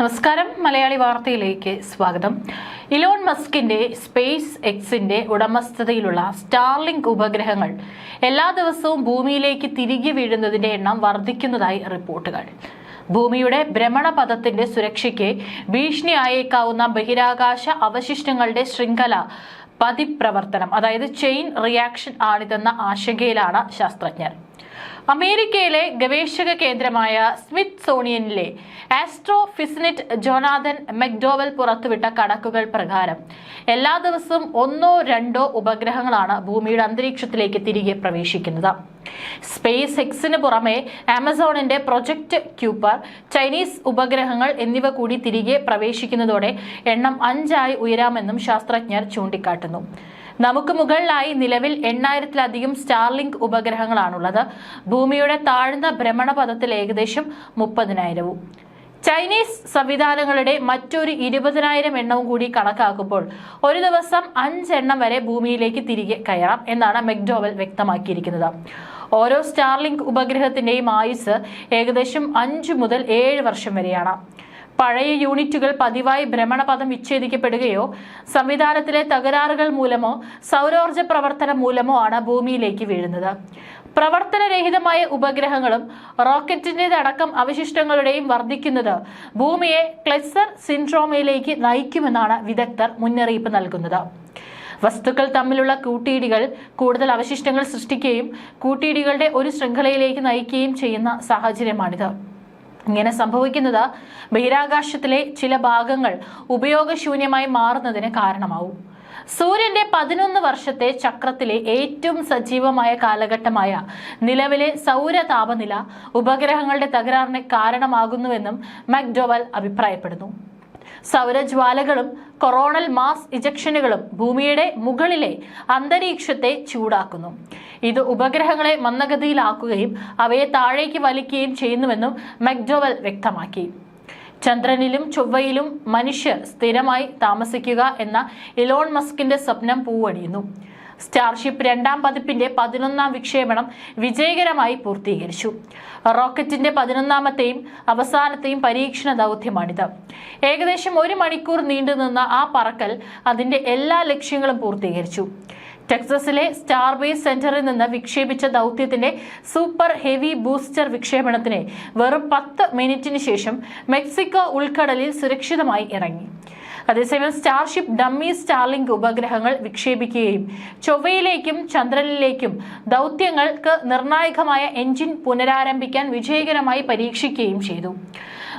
നമസ്കാരം. മലയാളി വാർത്തയിലേക്ക് സ്വാഗതം. ഇലോൺ മസ്കിന്റെ സ്പേസ് എക്സിന്റെ ഉടമസ്ഥതയിലുള്ള സ്റ്റാർലിങ്ക് ഉപഗ്രഹങ്ങൾ എല്ലാ ദിവസവും ഭൂമിയിലേക്ക് തിരികെ വീഴുന്നതിന്റെ എണ്ണം വർദ്ധിക്കുന്നതായി റിപ്പോർട്ടുകൾ. ഭൂമിയുടെ ഭ്രമണപഥത്തിന്റെ സുരക്ഷയ്ക്ക് ഭീഷണിയായേക്കാവുന്ന ബഹിരാകാശ അവശിഷ്ടങ്ങളുടെ ശൃംഖല പതിപ്രവർത്തനം അതായത് ചെയിൻ റിയാക്ഷൻ ആണിതെന്ന ആശങ്കയിലാണ് ശാസ്ത്രജ്ഞർ. അമേരിക്കയിലെ ഗവേഷക കേന്ദ്രമായ സ്മിത്ത് സോണിയനിലെ ആസ്ട്രോ ഫിസിനിറ്റ് ജോനാഥൻ മെക്ഡോവൽ പുറത്തുവിട്ട കണക്കുകൾ പ്രകാരം എല്ലാ ദിവസവും ഒന്നോ രണ്ടോ ഉപഗ്രഹങ്ങളാണ് ഭൂമിയുടെ അന്തരീക്ഷത്തിലേക്ക് തിരികെ പ്രവേശിക്കുന്നത്. സ്പേസ് എക്സിന് പുറമെ ആമസോണിന്റെ പ്രൊജക്ട് ക്യൂപ്പർ ചൈനീസ് ഉപഗ്രഹങ്ങൾ എന്നിവ കൂടി തിരികെ പ്രവേശിക്കുന്നതോടെ എണ്ണം അഞ്ചായി ഉയരാമെന്നും ശാസ്ത്രജ്ഞർ ചൂണ്ടിക്കാട്ടുന്നു. നമുക്ക് മുകളിലായി നിലവിൽ എണ്ണായിരത്തിലധികം സ്റ്റാർലിങ്ക് ഉപഗ്രഹങ്ങളാണുള്ളത്. ഭൂമിയുടെ താഴ്ന്ന ഭ്രമണപഥത്തിൽ ഏകദേശം മുപ്പതിനായിരവും. ചൈനീസ് സംവിധാനങ്ങളുടെ മറ്റൊരു ഇരുപതിനായിരം എണ്ണവും കൂടി കണക്കാക്കുമ്പോൾ ഒരു ദിവസം അഞ്ചെണ്ണം വരെ ഭൂമിയിലേക്ക് തിരികെ കയറാം എന്നാണ് മെക്ഡോവൽ വ്യക്തമാക്കിയിരിക്കുന്നത്. ഓരോ സ്റ്റാർലിങ്ക് ഉപഗ്രഹത്തിന്റെയും ആയുസ് ഏകദേശം അഞ്ചു മുതൽ ഏഴ് വർഷം വരെയാണ്. പഴയ യൂണിറ്റുകൾ പതിവായി ഭ്രമണപഥം വിച്ഛേദിക്കപ്പെടുകയോ സംവിധാനത്തിലെ തകരാറുകൾ മൂലമോ സൗരോർജ പ്രവർത്തനം മൂലമോ ആണ് ഭൂമിയിലേക്ക് വീഴുന്നത്. പ്രവർത്തനരഹിതമായ ഉപഗ്രഹങ്ങളും റോക്കറ്റിന്റെതടക്കം അവശിഷ്ടങ്ങളുടെയും വർദ്ധിക്കുന്നത് ഭൂമിയെ ക്ലെസർ സിൻഡ്രോമയിലേക്ക് നയിക്കുമെന്നാണ് വിദഗ്ധർ മുന്നറിയിപ്പ് നൽകുന്നത്. വസ്തുക്കൾ തമ്മിലുള്ള കൂട്ടിയിടികൾ കൂടുതൽ അവശിഷ്ടങ്ങൾ സൃഷ്ടിക്കുകയും കൂട്ടിയിടികളുടെ ഒരു ശൃംഖലയിലേക്ക് നയിക്കുകയും ചെയ്യുന്ന സാഹചര്യമാണിത്. ഇങ്ങനെ സംഭവിക്കുന്നത് ബഹിരാകാശത്തിലെ ചില ഭാഗങ്ങൾ ഉപയോഗശൂന്യമായി മാറുന്നതിന് കാരണമാവും. സൂര്യന്റെ പതിനൊന്ന് വർഷത്തെ ചക്രത്തിലെ ഏറ്റവും സജീവമായ കാലഘട്ടമായ നിലവിലെ സൗര താപനില ഉപഗ്രഹങ്ങളുടെ തകരാറിന് കാരണമാകുന്നുവെന്നും മക്ഡോവൽ അഭിപ്രായപ്പെടുന്നു. സൗരജ്വാലകളും കൊറോണൽ മാസ് ഇജക്ഷനുകളും ഭൂമിയുടെ മുകളിലെ അന്തരീക്ഷത്തെ ചൂടാക്കുന്നു. ഇത് ഉപഗ്രഹങ്ങളെ മന്ദഗതിയിലാക്കുകയും അവയെ താഴേക്ക് വലിക്കുകയും ചെയ്യുന്നുവെന്നും മക്ഡോവൽ വ്യക്തമാക്കി. ചന്ദ്രനിലും ചൊവ്വയിലും മനുഷ്യർ സ്ഥിരമായി താമസിക്കുക എന്ന ഇലോൺ മസ്കിന്റെ സ്വപ്നം പൂവണിയുന്നു. സ്റ്റാർഷിപ്പ് രണ്ടാം പതിപ്പിന്റെ പതിനൊന്നാം വിക്ഷേപണം വിജയകരമായി പൂർത്തീകരിച്ചു. റോക്കറ്റിന്റെ പതിനൊന്നാമത്തെയും അവസാനത്തെയും പരീക്ഷണ ദൗത്യമാണിത്. ഏകദേശം ഒരു മണിക്കൂർ നീണ്ടുനിന്ന ആ പറക്കൽ അതിന്റെ എല്ലാ ലക്ഷ്യങ്ങളും പൂർത്തീകരിച്ചു. ടെക്സസിലെ സ്റ്റാർബേസ് സെന്ററിൽ നിന്ന് വിക്ഷേപിച്ച ദൗത്യത്തിന്റെ സൂപ്പർ ഹെവി ബൂസ്റ്റർ വിക്ഷേപണത്തിന് വെറും പത്ത് മിനിറ്റിന് ശേഷം മെക്സിക്കോ ഉൾക്കടലിൽ സുരക്ഷിതമായി ഇറങ്ങി. അതേസമയം സ്റ്റാർഷിപ്പ് ഡമ്മി സ്റ്റാർലിംഗ് ഉപഗ്രഹങ്ങൾ വിക്ഷേപിക്കുകയും ചൊവ്വയിലേക്കും ചന്ദ്രനിലേക്കും ദൗത്യങ്ങൾക്ക് നിർണായകമായ എഞ്ചിൻ പുനരാരംഭിക്കാൻ വിജയകരമായി പരീക്ഷിക്കുകയും ചെയ്തു.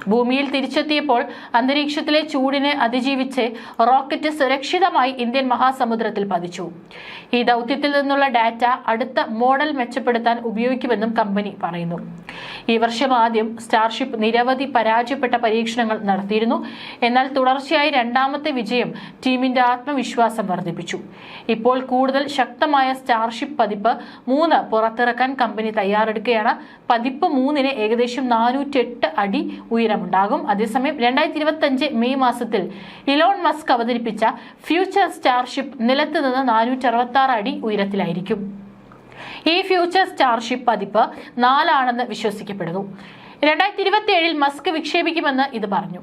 ഭൂമിയിൽ തിരിച്ചെത്തിയപ്പോൾ അന്തരീക്ഷത്തിലെ ചൂടിനെ അതിജീവിച്ച് റോക്കറ്റ് സുരക്ഷിതമായി ഇന്ത്യൻ മഹാസമുദ്രത്തിൽ പതിച്ചു. ഈ ദൗത്യത്തിൽ നിന്നുള്ള ഡാറ്റ അടുത്ത മോഡൽ മെച്ചപ്പെടുത്താൻ ഉപയോഗിക്കുമെന്നും കമ്പനി പറയുന്നു. ഈ വർഷം ആദ്യം സ്റ്റാർഷിപ്പ് നിരവധി പരാജയപ്പെട്ട പരീക്ഷണങ്ങൾ നടത്തിയിരുന്നു. എന്നാൽ തുടർച്ചയായി രണ്ടാമത്തെ വിജയം ടീമിന്റെ ആത്മവിശ്വാസം വർദ്ധിപ്പിച്ചു. ഇപ്പോൾ കൂടുതൽ ശക്തമായ സ്റ്റാർഷിപ്പ് പതിപ്പ് മൂന്ന് പുറത്തിറക്കാൻ കമ്പനി തയ്യാറെടുക്കുകയാണ്. പതിപ്പ് മൂന്നിന് ഏകദേശം നാനൂറ്റെട്ട് അടി ഉയരമുണ്ടാകും. അതേസമയം രണ്ടായിരത്തി ഇരുപത്തി അഞ്ച് മെയ് മാസത്തിൽ ഇലോൺ മസ്ക് അവതരിപ്പിച്ച ഫ്യൂച്ചർ സ്റ്റാർഷിപ്പ് നിലത്ത് നിന്ന് നാനൂറ്റി അടി ഉയരത്തിലായിരിക്കും. ഈ ഫ്യൂച്ചർ സ്റ്റാർഷിപ്പ് പതിപ്പ് നാലാണെന്ന് വിശ്വസിക്കപ്പെടുന്നു. രണ്ടായിരത്തി ഇരുപത്തി ഏഴിൽ മസ്ക് വിക്ഷേപിക്കുമെന്ന് ഇത് പറഞ്ഞു.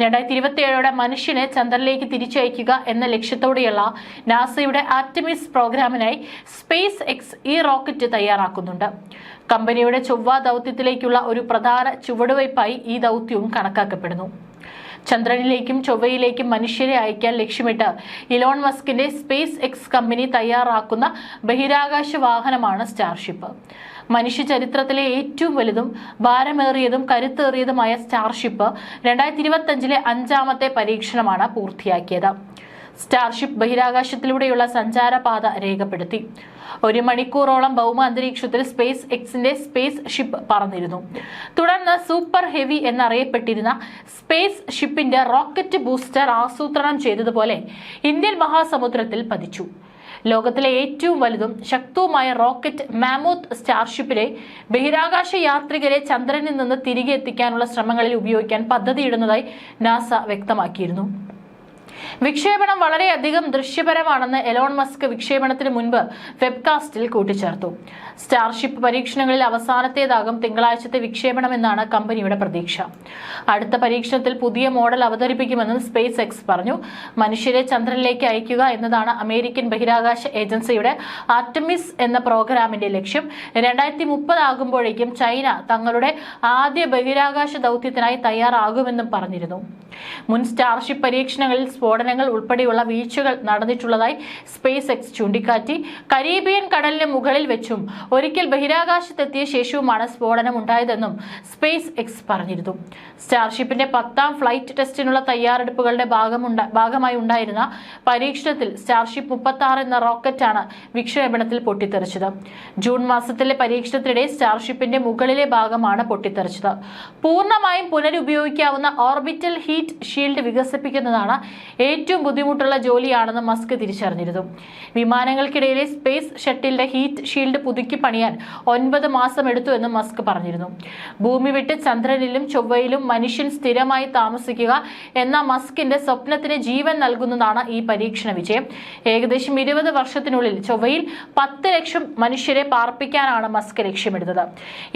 രണ്ടായിരത്തി ഇരുപത്തി ഏഴോടെ മനുഷ്യനെ ചന്ദ്രനിലേക്ക് തിരിച്ചയക്കുക എന്ന ലക്ഷ്യത്തോടെയുള്ള നാസയുടെ ആർട്ടിമിസ് പ്രോഗ്രാമിനായി സ്പേസ് എക്സ് ഈ റോക്കറ്റ് തയ്യാറാക്കുന്നുണ്ട്. കമ്പനിയുടെ ചൊവ്വ ദൗത്യത്തിലേക്കുള്ള ഒരു പ്രധാന ചുവടുവയ്പായി ഈ ദൗത്യവും കണക്കാക്കപ്പെടുന്നു. ചന്ദ്രനിലേക്കും ചൊവ്വയിലേക്കും മനുഷ്യരെ അയക്കാൻ ലക്ഷ്യമിട്ട് ഇലോൺ മസ്കിന്റെ സ്പേസ് എക്സ് കമ്പനി തയ്യാറാക്കുന്ന ബഹിരാകാശ വാഹനമാണ് സ്റ്റാർഷിപ്പ്. മനുഷ്യ ചരിത്രത്തിലെ ഏറ്റവും വലുതും ഭാരമേറിയതും കരുത്തേറിയതുമായ സ്റ്റാർഷിപ്പ് രണ്ടായിരത്തി ഇരുപത്തി അഞ്ചിലെ അഞ്ചാമത്തെ പരീക്ഷണമാണ് പൂർത്തിയാക്കിയത്. സ്റ്റാർഷിപ്പ് ബഹിരാകാശത്തിലൂടെയുള്ള സഞ്ചാരപാത രേഖപ്പെടുത്തി. ഒരു മണിക്കൂറോളം ഭൗമ അന്തരീക്ഷത്തിൽ സ്പേസ് എക്സിന്റെ സ്പേസ് ഷിപ്പ് പറന്നിരുന്നു. തുടർന്ന് സൂപ്പർ ഹെവി എന്നറിയപ്പെട്ടിരുന്ന സ്പേസ് ഷിപ്പിന്റെ റോക്കറ്റ് ബൂസ്റ്റർ ആസൂത്രണം ചെയ്തതുപോലെ ഇന്ത്യൻ മഹാസമുദ്രത്തിൽ പതിച്ചു. ലോകത്തിലെ ഏറ്റവും വലുതും ശക്തവുമായ റോക്കറ്റ് മാമോത്ത് സ്റ്റാർഷിപ്പിലെ ബഹിരാകാശ യാത്രികരെ ചന്ദ്രനിൽ നിന്ന് തിരികെ എത്തിക്കാനുള്ള ശ്രമങ്ങളിൽ ഉപയോഗിക്കാൻ പദ്ധതിയിടുന്നതായി നാസ വ്യക്തമാക്കിയിരുന്നു. വിക്ഷേപണം വളരെയധികം ദൃശ്യപരമാണെന്ന് എലോൺ മസ്ക് വിക്ഷേപണത്തിന് മുൻപ് വെബ്കാസ്റ്റിൽ കൂട്ടിച്ചേർത്തു. സ്റ്റാർഷിപ്പ് പരീക്ഷണങ്ങളിൽ അവസാനത്തേതാകും തിങ്കളാഴ്ചത്തെ വിക്ഷേപണമെന്നാണ് കമ്പനിയുടെ പ്രതീക്ഷ. അടുത്ത പരീക്ഷണത്തിൽ പുതിയ മോഡൽ അവതരിപ്പിക്കുമെന്നും സ്പേസ് എക്സ് പറഞ്ഞു. മനുഷ്യരെ ചന്ദ്രനിലേക്ക് അയക്കുക എന്നതാണ് അമേരിക്കൻ ബഹിരാകാശ ഏജൻസിയുടെ ആർട്ടമിസ് എന്ന പ്രോഗ്രാമിന്റെ ലക്ഷ്യം. രണ്ടായിരത്തി മുപ്പതാകുമ്പോഴേക്കും ചൈന തങ്ങളുടെ ആദ്യ ബഹിരാകാശ ദൗത്യത്തിനായി തയ്യാറാകുമെന്നും പറഞ്ഞിരുന്നു. മുൻ സ്റ്റാർഷിപ്പ് പരീക്ഷണങ്ങളിൽ സ്ഫോടനങ്ങൾ ഉൾപ്പെടെയുള്ള വീഴ്ചകൾ നടന്നിട്ടുള്ളതായി സ്പേസ് എക്സ് ചൂണ്ടിക്കാട്ടി. കരീബിയൻ കടലിന് മുകളിൽ വെച്ചും ഒരിക്കൽ ബഹിരാകാശത്തെത്തിയ ശേഷവുമാണ് സ്ഫോടനം ഉണ്ടായതെന്നും സ്പേസ് എക്സ് പറഞ്ഞിരുന്നു. സ്റ്റാർഷിപ്പിന്റെ പത്താം ഫ്ലൈറ്റ് ടെസ്റ്റിനുള്ള തയ്യാറെടുപ്പുകളുടെ ഭാഗമായി ഉണ്ടായിരുന്ന പരീക്ഷണത്തിൽ സ്റ്റാർഷിപ്പ് മുപ്പത്തി ആറ് എന്ന റോക്കറ്റാണ് വിക്ഷേപണത്തിൽ പൊട്ടിത്തെറിച്ചത്. ജൂൺ മാസത്തിലെ പരീക്ഷണത്തിനിടെ സ്റ്റാർഷിപ്പിന്റെ മുകളിലെ ഭാഗമാണ് പൊട്ടിത്തെറിച്ചത്. പൂർണമായും പുനരുപയോഗിക്കാവുന്ന ഓർബിറ്റൽ ഹീറ്റ് ഷീൽഡ് വികസിപ്പിക്കുന്നതാണ് ഏറ്റവും ബുദ്ധിമുട്ടുള്ള ജോലിയാണെന്ന് മസ്ക് തിരിച്ചറിഞ്ഞിരുന്നു. വിമാനങ്ങൾക്കിടയിലെ സ്പേസ് ഷട്ടിലിന്റെ ഹീറ്റ് ഷീൽഡ് പുതുക്കി പണിയാൻ ഒൻപത് മാസം എടുത്തു എന്ന് മസ്ക് പറഞ്ഞിരുന്നു. ഭൂമി വിട്ട് ചന്ദ്രനിലും ചൊവ്വയിലും മനുഷ്യൻ സ്ഥിരമായി താമസിക്കുക എന്ന മസ്കിന്റെ സ്വപ്നത്തിന് ജീവൻ നൽകുന്നതാണ് ഈ പരീക്ഷണ വിജയം. ഏകദേശം ഇരുപത് വർഷത്തിനുള്ളിൽ ചൊവ്വയിൽ പത്ത് ലക്ഷം മനുഷ്യരെ പാർപ്പിക്കാനാണ് മസ്ക് ലക്ഷ്യമിടുന്നത്.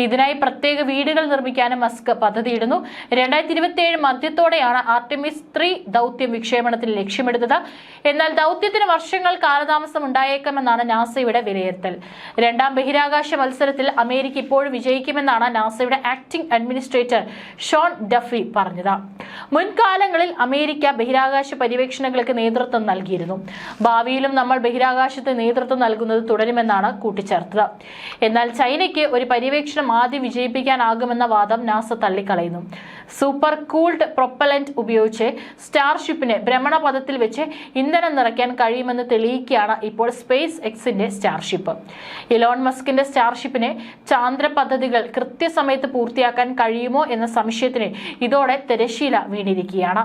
ഇതിനായി പ്രത്യേക വീടുകൾ നിർമ്മിക്കാനും മസ്ക് പദ്ധതിയിടുന്നു. രണ്ടായിരത്തി ഇരുപത്തിയേഴ് മധ്യത്തോടെയാണ് ആർട്ടിമിസ് ത്രീ ദൗത്യം വിക്ഷേപണത്തിൽ ലക്ഷ്യമിടുന്നത്. എന്നാൽ ദൗത്യത്തിന് വർഷങ്ങൾ കാലതാമസം ഉണ്ടായേക്കാമെന്നാണ് നാസയുടെ വിലയിരുത്തൽ. രണ്ടാം ബഹിരാകാശ മത്സരത്തിൽ അമേരിക്ക ഇപ്പോഴും വിജയിക്കുമെന്നാണ് നാസയുടെ ആക്ടിംഗ് അഡ്മിനിസ്ട്രേറ്റർ ഷോൺ ഡഫി പറഞ്ഞത്. മുൻകാലങ്ങളിൽ അമേരിക്ക ബഹിരാകാശ പര്യവേക്ഷണങ്ങൾക്ക് നേതൃത്വം നൽകിയിരുന്നു. ഭാവിയിലും നമ്മൾ ബഹിരാകാശത്ത് നേതൃത്വം നൽകുന്നത് തുടരുമെന്നാണ് കൂട്ടിച്ചേർത്തത്. എന്നാൽ ചൈനയ്ക്ക് ഒരു പര്യവേക്ഷണം ആദ്യം വിജയിപ്പിക്കാനാകുമെന്ന വാദം നാസ തള്ളിക്കളയുന്നു. സൂപ്പർ കൂൾഡ് പ്രൊപ്പലന്റ് ഉപയോഗിച്ച് സ്റ്റാർഷിപ്പിന് ഭ്രമണപഥത്തിൽ വെച്ച് ഇന്ധനം നിറയ്ക്കാൻ കഴിയുമെന്ന് തെളിയിക്കുകയാണ് ഇപ്പോൾ സ്പേസ് എക്സിന്റെ സ്റ്റാർഷിപ്പ്. ഇലോൺ മസ്കിന്റെ സ്റ്റാർഷിപ്പിന് ചാന്ദ്ര പദ്ധതികൾ കൃത്യസമയത്ത് പൂർത്തിയാക്കാൻ കഴിയുമോ എന്ന സംശയത്തിന് ഇതോടെ തിരശീല വീണിരിക്കുകയാണ്.